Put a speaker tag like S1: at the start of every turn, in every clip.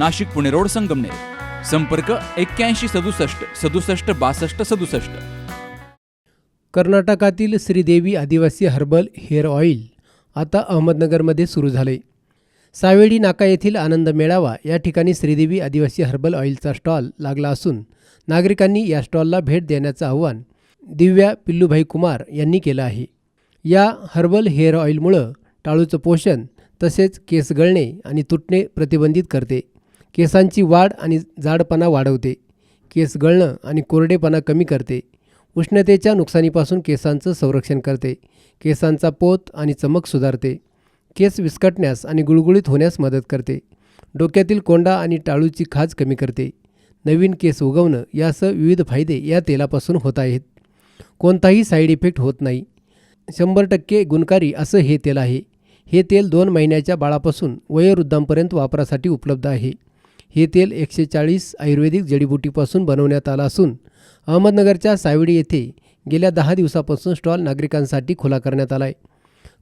S1: Nashik Pune road Sangamner. संपर्क एक्क्याऐंशी सदुसष्ट सदुसष्ट बासष्ट सदुसष्ट.
S2: कर्नाटकातील श्रीदेवी आदिवासी हर्बल हेअर ऑइल आता अहमदनगरमध्ये सुरू झाले. सावेडी नाका येथील आनंद मेळावा या ठिकाणी श्रीदेवी आदिवासी हर्बल ऑइलचा स्टॉल लागला असून नागरिकांनी या स्टॉलला भेट देण्याचं आवाहन दिव्या पिल्लूभाई कुमार यांनी केलं आहे. या हर्बल हेअर ऑइलमुळं टाळूचं पोषण तसेच केस गळणे आणि तुटणे प्रतिबंधित करते. केसांची वाढ आणि जाडपणा वाढवते. केस गळणं आणि कोरडेपणा कमी करते. उष्णतेच्या नुकसानीपासून केसांचं संरक्षण करते. केसांचा पोत आणि चमक सुधारते. केस विस्कटण्यास आणि गुळगुळीत होण्यास मदत करते. डोक्यातील कोंडा आणि टाळूची खाज कमी करते. नवीन केस उगवणं यासह विविध फायदे या तेलापासून होत आहेत. कोणताही साईड इफेक्ट होत नाही. शंभर टक्के गुणकारी असं हे तेल आहे. हे तेल दोन महिन्याच्या बाळापासून वयोवृद्धांपर्यंत वापरासाठी उपलब्ध आहे. हे तेल एकशे चाळीस आयुर्वेदिक जडीबुटीपासून बनवण्यात आलं असून अहमदनगरच्या सावडी येथे गेल्या दहा दिवसापासून स्टॉल नागरिकांसाठी खुला करण्यात आला आहे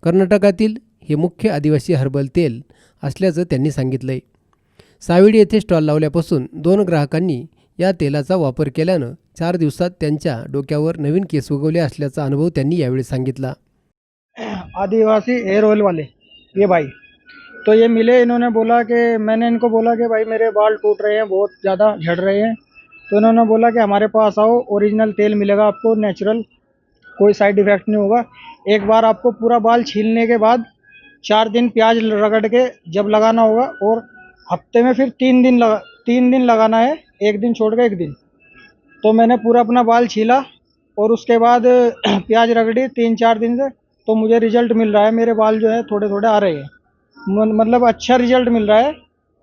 S2: कर्नाटकातील हे मुख्य आदिवासी हर्बल तेल असल्याचं त्यांनी सांगितलं आहे सावडी येथे स्टॉल लावल्यापासून दोन ग्राहकांनी या तेलाचा वापर केल्यानं चार दिवसात त्यांच्या डोक्यावर नवीन केस उगवले असल्याचा अनुभव त्यांनी यावेळी सांगितला.
S3: आदिवासी हेयर ऑइलवाले ये भाई. तो ये मिले, इन्होंने बोला कि, मैंने इनको बोला कि भाई मेरे बाल टूट रहे हैं, बहुत ज़्यादा झड़ रहे हैं। तो इन्होंने बोला कि हमारे पास आओ, ओरिजिनल तेल मिलेगा आपको नेचुरल कोई साइड इफ़ेक्ट नहीं होगा। एक बार आपको पूरा बाल छीलने के बाद चार दिन प्याज रगड़ के जब लगाना होगा, और हफ़्ते में फिर तीन दिन लगा, तीन दिन लगाना है, एक दिन छोड़ के एक दिन। तो मैंने पूरा अपना बाल छीला, और उसके बाद प्याज रगड़ी तीन चार दिन से तो मुझे रिज़ल्ट मिल रहा है, मेरे बाल जो है थोड़े थोड़े आ रहे हैं। मतलब अच्छा रिज़ल्ट मिल रहा है।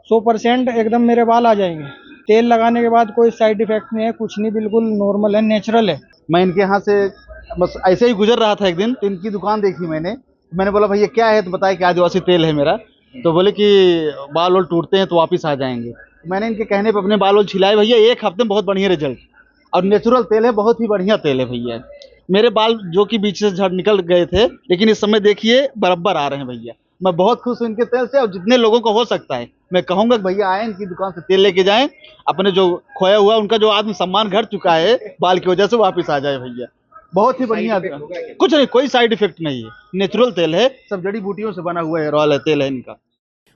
S3: सौ परसेंट एकदम मेरे बाल आ जाएँगे। तेल लगाने के बाद कोई साइड इफ़ेक्ट नहीं है, कुछ नहीं, बिल्कुल नॉर्मल है नेचुरल है।
S4: मैं इनके यहाँ से बस ऐसे ही गुजर रहा था एक दिन तो इनकी दुकान देखी मैंने। मैंने बोला, भैया, क्या है? तो बताया कि आदिवासी तेल है मेरा। तो बोले कि बाल वाल टूटते हैं तो वापस आ जाएँगे। मैंने इनके कहने पर अपने बाल वाल छिलाए, भैया, एक हफ़्ते में बहुत बढ़िया रिज़ल्ट और नेचुरल तेल है, बहुत ही बढ़िया तेल है भैया। मेरे बाल जो कि बीच से झड़ निकल गए थे, लेकिन इस समय देखिए, बराबर आ रहे हैं भैया। मैं बहुत खुश हूँ इनके तेल से और जितने लोगों को हो सकता है। मैं कहूंगा कि भैया आए इनकी दुकान से तेल लेके जाएं। अपने जो खोया हुआ उनका जो आत्म सम्मान घट चुका है बाल की वजह से वापस आ जाए भैया। बहुत ही बढ़िया कुछ नहीं कोई साइड इफेक्ट नहीं है। नेचुरल तेल है सब जड़ी बूटियों से बना हुआ है तेल है इनका।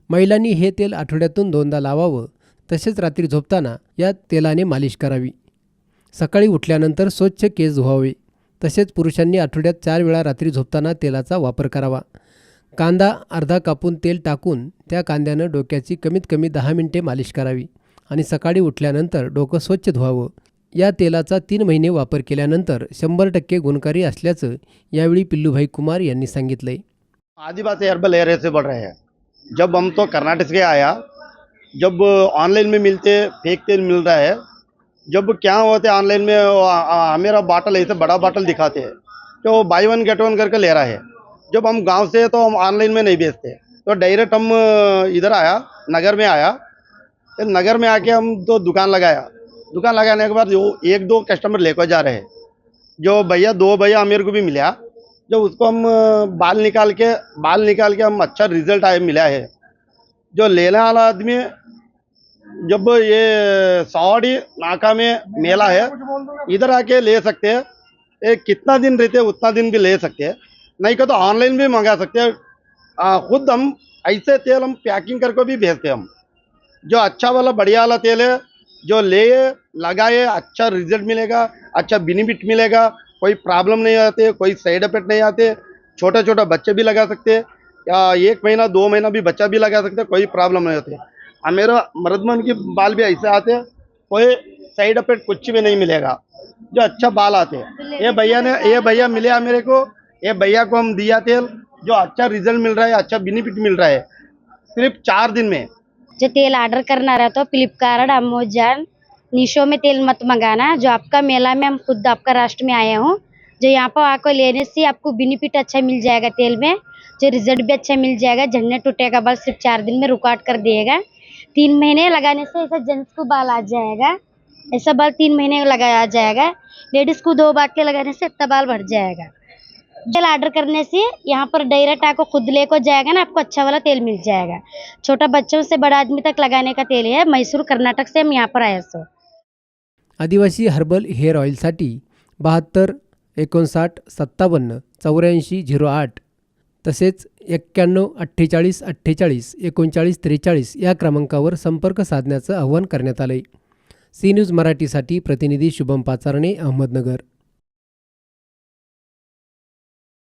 S2: महिलांनी हे तेल आठवड्यातून दोनदा लावावं तसेच रात्री झोपताना या तेलाने मालिश करावी. सकाळी उठल्यानंतर स्वच्छ केस धुवावे तसेच पुरुषांनी आठवड्यात चार वेळा रात्री झोपताना तेलाचा वापर करावा. कांदा अर्धा कापून तेल टाकून त्या कांद्यानं डोक्याची कमीत कमी दहा मिनिटे मालिश करावी आणि सकाळी उठल्यानंतर डोकं स्वच्छ धुवावं. या तेलाचा तीन महिने वापर केल्यानंतर शंभर टक्के गुणकारी असल्याचं यावेळी पिल्लूभाई कुमार यांनी सांगितलंय.
S5: आदिवासी हर्बल एरिया से बढ़ रहे हैं। जब हम तो कर्नाटक से आया जब ऑनलाइन में मिलते फेक तेल मिल रहा है जब क्या होते ऑनलाइन में वो, मेरा बाटल ऐसे बड़ा बाटल दिखाते हैं। तो बाई वन गेट वन करके ले रहा है। जब हम गाँव से तो हम ऑनलाइन में नहीं बेचते। तो डायरेक्ट हम इधर आया, नगर में आया। नगर में आके हम तो दुकान लगाया। दुकान लगाने के बाद जो एक दो कस्टमर लेकर जा रहे हैं। जो भैया, दो भैया मेरे को भी मिला, जो उसको हम बाल निकाल के, बाल निकाल के हम अच्छा रिज़ल्ट आए, मिला है। जो लेने वाला आदमी, जब ये सावड़ी नाका में मेला है, इधर आके ले सकते हैं। ये कितना दिन रहते उतना दिन भी ले सकते हैं। नहीं का तो ऑनलाइन भी मंगा सकते हैं। खुद हम ऐसे तेल हम पैकिंग करके भी भेजते हैं हम। जो अच्छा वाला बढ़िया वाला तेल है जो ले लगाए अच्छा रिज़ल्ट मिलेगा अच्छा बेनिफिट मिलेगा कोई प्रॉब्लम नहीं आते कोई साइड इफ़ेक्ट नहीं आते छोटा छोटा बच्चे भी लगा सकते या एक महीना दो महीना भी बच्चा भी लगा सकते कोई प्रॉब्लम नहीं होती मेरा मर्दमन के बाल भी ऐसे आते कोई साइड इफ़ेक्ट कुछ भी नहीं मिलेगा। जो अच्छा बाल आते हैं ये भैया ने ये भैया मिले मेरे को ये भैया को हम दिया तेल, जो अच्छा रिज़ल्ट मिल रहा है अच्छा बेनिफिट मिल रहा है, सिर्फ़ चार दिन में।
S6: जो तेल ऑर्डर करना रहा तो फ्लिपकार्ट अमेजन मीशो में तेल मत मंगाना। जो आपका मेला में, हम खुद आपका राष्ट्र में आए हूँ, जो यहाँ पर आकर लेने से आपको बेनिफिट अच्छा मिल जाएगा तेल में, जो रिज़ल्ट भी अच्छा मिल जाएगा झड़ने टूटे का बाल सिर्फ़ चार दिन में रुकावट कर देगा। तीन महीने लगाने से ऐसा जेंट्स को बाल आ जाएगा, ऐसा बाल तीन महीने लगाया जाएगा लेडीज़ को दो बाटले लगाने से इतना बाल बढ़ जाएगा। तेल ऑर्डर करने से यहाँ पर डायरेक्ट आपको खुद को हो जाएगा ना आपको अच्छा वाला तेल मिल जाएगा। छोटा बच्चों से बड़ा आदमी तक लगाने का तेल है मैसूर कर्नाटक से हम यहाँ पर आए सो।
S2: आदिवासी हर्बल हेअर ऑइलसाठी बहात्तर एकोणसाठ सत्तावन्न चौऱ्याऐंशी झिरो आठ तसेच एक्क्याण्णव अठ्ठेचाळीस अठ्ठेचाळीस एकोणचाळीस त्रेचाळीस या क्रमांकावर संपर्क साधण्याचं आवाहन करण्यात आलं आहे सी न्यूज मराठीसाठी प्रतिनिधी शुभम पाचारणे अहमदनगर.